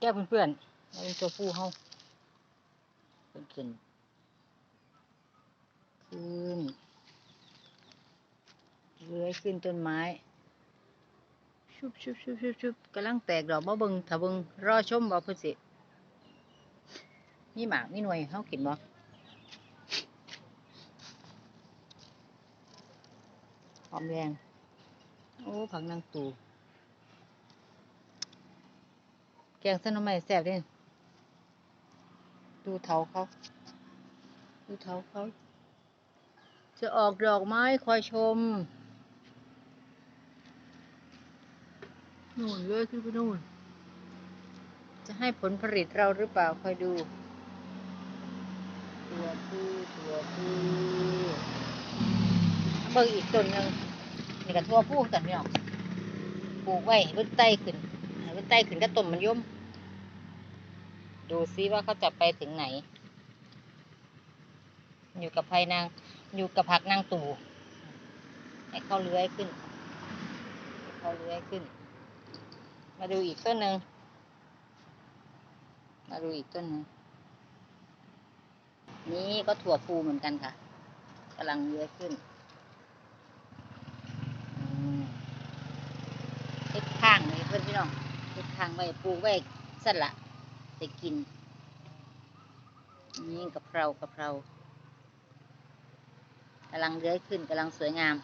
แก้เพื่อนๆเป็นตัวผู้เฮาเป็นขึ้น ขึ้นเลื้อยขึ้นต้นไม้ ชุบชุบชุบชุบชุบกำลังแตกดอกบ่เบิงถ้าเบิงรอชมบ่เพิ่นสิมีหมากมีหน่วยเฮากินบ่หอมแดงโอ้ผักนางตูแกงเส้นน้ำใหม่แซ่บเด้ดูเถาเขาดูเถาเขาจะออกดอกไม้คอยชมนู่นเลยขึ้นไปนู่น จะให้ผลผลิตเราหรือเปล่าคอยดูตัวผู้ตัวผู้เบิ่งอีกต้นหนึ่งนี่ก็ตัวผู้กันพี่น้องปลูกไว้เพิ่นไต่ขึ้นเพิ่นไต่ขึ้นก็ต้นมันย่ม ดูซิว่าเขาจะไปถึงไหน อยู่กับไพนาง อยู่กับผักนางตู่ให้เขาเลื้อยขึ้นให้เขาเลื้อยขึ้น มาดูอีกต้นหนึ่งมาดูอีกต้นหนึ่งนี่ก็ถั่วพูเหมือนกันค่ะกำลังเลื้อยขึ้นอืมเฮ็ดข้างเลยเพื่อนพี่น้องเฮ็ดข้างไว้ปลูกไว้สั่นละ ไปกิน นี่กะเพรากะเพรากำลังเลื้อยขึ้นกำลังสวยงาม